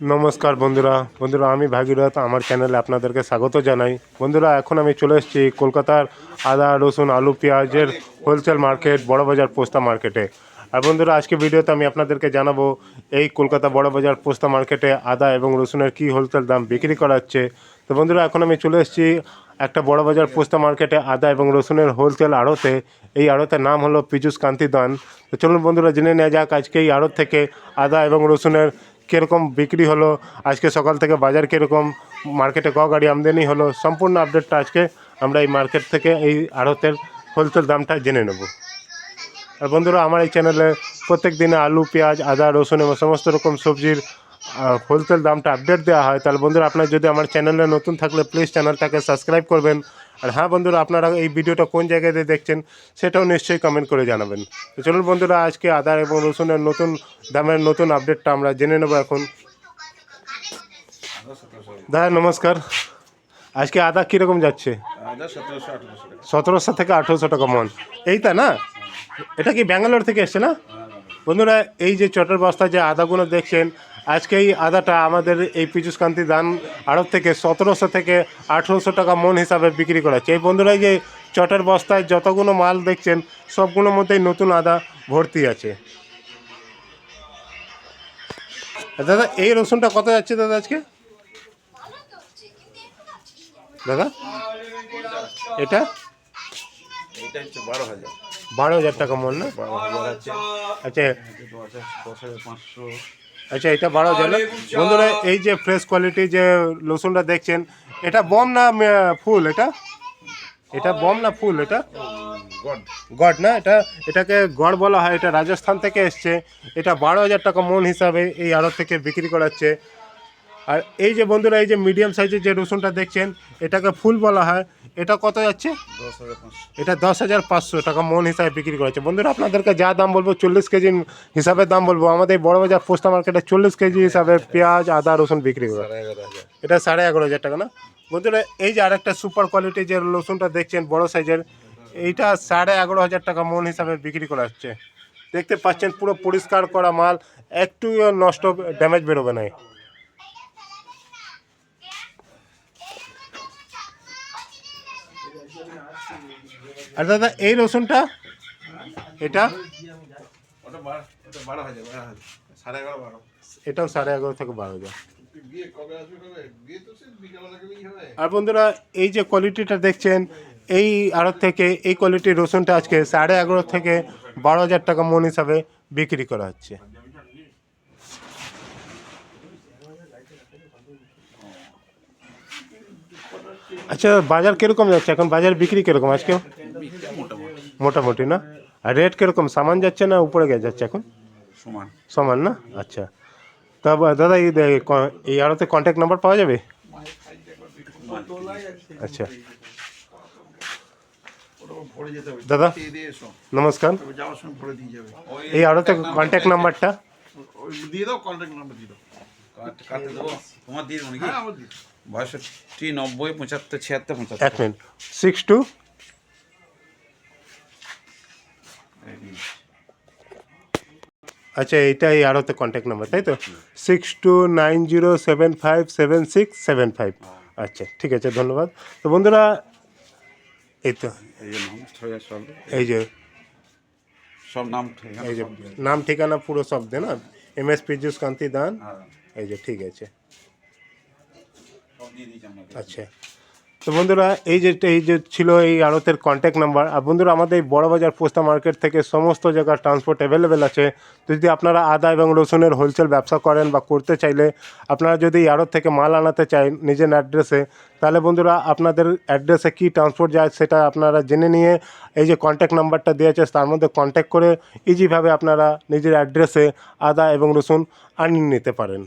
নমস্কার বন্ধুরা। বন্ধুরা, আমি ভাগীরথ, আমার চ্যানেলে আপনাদেরকে স্বাগত জানাই। বন্ধুরা, এখন আমি চলে এসেছি কলকাতার আদা, রসুন, আলু, পেঁয়াজের হোলসেল মার্কেট বড়বাজার পোস্তা মার্কেটে আর বন্ধুরা, আজকে ভিডিওতে আমি আপনাদেরকে জানাব, এই কলকাতা বড়বাজার পোস্তা মার্কেটে আদা এবং রসুনের কী হোলসেল দাম বিক্রি করা হচ্ছে তো বন্ধুরা, এখন আমি চলে এসেছি একটা বড়বাজার পোস্তা মার্কেটে আদা এবং রসুনের হোলসেল আড়তে। এই আড়তের নাম হলো পীযুষ কান্তি দান। তো চলুন বন্ধুরা, জেনে নেওয়া যাক আজকে এই আড়ত থেকে আদা এবং রসুনের কীরকম বিক্রি হলো, আজকে সকাল থেকে বাজার কীরকম, মার্কেটে ক গাড়ি আমদানি হলো, সম্পূর্ণ আপডেটটা আজকে আমরা এই মার্কেট থেকে এই আড়তের হোলসেল দামটা জেনে নেব। আর বন্ধুরা, আমার এই চ্যানেলে প্রত্যেক দিনে আলু, পেঁয়াজ, আদা, রসুন এবং সমস্ত রকম সবজির হোলসেল দামটা আপডেট দেওয়া হয় তাহলে বন্ধুরা আপনার যদি আমার চ্যানেলে নতুন থাকলে প্লিজ চ্যানেলটাকে সাবস্ক্রাইব করবেন। আর হ্যাঁ বন্ধুরা আপনারা এই ভিডিওটা কোন জায়গায় দিয়ে দেখছেন সেটাও নিশ্চয়ই কমেন্ট করে জানাবেন। তো চলুন বন্ধুরা আজকে আদা এবং রসুনের নতুন দামের নতুন আপডেটটা আমরা জেনে নেব এখন। দাদা নমস্কার। আজকে আদা কীরকম যাচ্ছে? সতেরোশো সতেরোশো থেকে আঠেরোশো টাকা মন। এইটা না? এটা কি ব্যাঙ্গালোর থেকে এসছে না? বন্ধুরা, এই যে চটের বস্তা, যে আদাগুলো দেখছেন, আজকে এই আদাটা আমাদের এই পিচুসকান্তি দান আড়ত থেকে সতেরোশো থেকে আঠেরোশো টাকা মন হিসাবে বিক্রি করা হচ্ছে। এই বন্ধুরা যে চটের বস্তায় যতগুলো মাল দেখছেন, সবগুলোর মধ্যেই নতুন আদা ভর্তি আছে। দাদা, এই রসুনটা কত যাচ্ছে দাদা আজকে? দাদা, এটা? এইটা হচ্ছে বারো হাজার। বারো হাজার টাকা মন না? আচ্ছা। আচ্ছা এটা বারো হাজার না? বন্ধুরা এই যে ফ্রেশ কোয়ালিটি যে রসুনটা দেখছেন এটা বম না ফুল এটা? এটা বম না ফুল এটা? গড। গড না? এটা এটাকে গড় বলা হয় এটা রাজস্থান থেকে এসছে। এটা বারো হাজার টাকা মন হিসাবে এই আড়ত থেকে বিক্রি করাচ্ছে। আর এই যে বন্ধুরা, এই যে মিডিয়াম সাইজের যে রসুনটা দেখছেন, এটাকে ফুল বলা হয়। এটা কত যাচ্ছে? এটা দশ হাজার পাঁচশো টাকা মন হিসাবে বিক্রি করেছে বন্ধুরা, আপনাদেরকে যা দাম বলব, চল্লিশ কেজি হিসাবে দাম বলব। আমাদের বড় বাজার পোস্তা মার্কেটে চল্লিশ কেজি হিসাবে পেঁয়াজ, আদা, রসুন বিক্রি করে এটা সাড়ে এগারো হাজার টাকা না? বন্ধুরা, এই যে আরেকটা সুপার কোয়ালিটির যে রসুনটা দেখছেন, বড় সাইজের এইটা সাড়ে এগারো হাজার টাকা মন হিসাবে বিক্রি করা হচ্ছে। দেখতে পাচ্ছেন, পুরো পরিষ্কার করা মাল একটু নষ্ট ড্যামেজ বেরোবে না আর দাদা এই রসুনটা এটা? এটাও সাড়ে এগারো থেকে বারো হাজার। আর বন্ধুরা এই যে কোয়ালিটিটা দেখছেন এই আড়ত থেকে এই কোয়ালিটির রসুনটা আজকে সাড়ে এগারো থেকে বারো হাজার টাকা মন হিসাবে বিক্রি করা হচ্ছে। আচ্ছা বাজার কীরকম যাচ্ছে এখন বাজার বিক্রি কীরকম আজকে মোটামুটি মোটামুটি না আর রেট কীরকম সামান যাচ্ছে না উপরে গিয়ে যাচ্ছে এখন সমান সমান না আচ্ছা তা বা- দাদা এই দে- ক- এই আড়তে কন্ট্যাক্ট নাম্বার পাওয়া যাবে আচ্ছা ওটা পড়ে যেতে হবে দাদা দিয়ে দিয়ে এসো নমস্কার তবে যাওয়ার সময় পড়ে দিয়ে যাবে এই আড়তে কন্ট্যাক্ট নাম্বারটা ওই দিয়ে দাও কন্ট্যাক্ট নাম্বার দিয়ে দাও কাটতে দেবো। তোমার দিয়ে দেবো নাকি? হ্যাঁ আমার দিয়ে দাও। বাষট্টি নব্বই পঁচাত্তর ছিয়াত্তর এক মিনিট। সিক্স টু আচ্ছা এইটা এই তো কন্ট্যাক্ট নাম্বার তাই তো? Six two nine zero seven five seven six seven five আচ্ছা ঠিক আছে ধন্যবাদ। তো বন্ধুরা এই তো। এই যে নাম সব। নাম ঠিকানা এই যে নাম ঠিকানা পুরো সব দে না? এম এস পিজুস কান্তি দান হ্যাঁ, এই যে ঠিক আছে। আচ্ছা। তো বন্ধুরা এই যে এই যে ছিল এই আড়তের কন্ট্যাক্ট নাম্বার আর বন্ধুরা আমাদের এই বড়বাজার পোস্তা মার্কেট থেকে সমস্ত জায়গার ট্রান্সপোর্ট অ্যাভেলেবেল আছে। তো যদি আপনারা আদা এবং রসুনের হোলসেল ব্যবসা করেন বা করতে চাইলে আপনারা যদি এই আড়ত থেকে মাল আনাতে চান নিজের অ্যাড্রেসে তাহলে বন্ধুরা আপনাদের অ্যাড্রেসে কী ট্রান্সপোর্ট যায় সেটা আপনারা জেনে নিয়ে এই যে কন্ট্যাক্ট নাম্বারটা দিয়েছে তার মধ্যে কন্ট্যাক্ট করে ইজিভাবে আপনারা নিজের অ্যাড্রেসে আদা এবং রসুন আনিয়ে নিতে পারেন।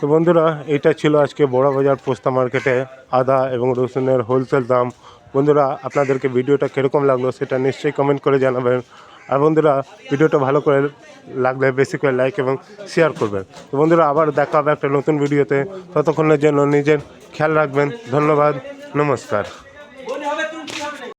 তো বন্ধুরা এটা ছিল আজকে বড় বাজার পোস্তা মার্কেটে আদা এবং রসুনের হোলসেল দাম। বন্ধুরা, আপনাদেরকে ভিডিওটা কীরকম লাগল সেটা নিশ্চয়ই কমেন্ট করে জানাবেন। আর বন্ধুরা, ভিডিওটা ভালো করে লাগলে বেশি করে লাইক এবং শেয়ার করবেন। তো বন্ধুরা, আবার দেখা হবে একটা নতুন ভিডিওতে। ততক্ষণের জন্য নিজের খেয়াল রাখবেন। ধন্যবাদ, নমস্কার।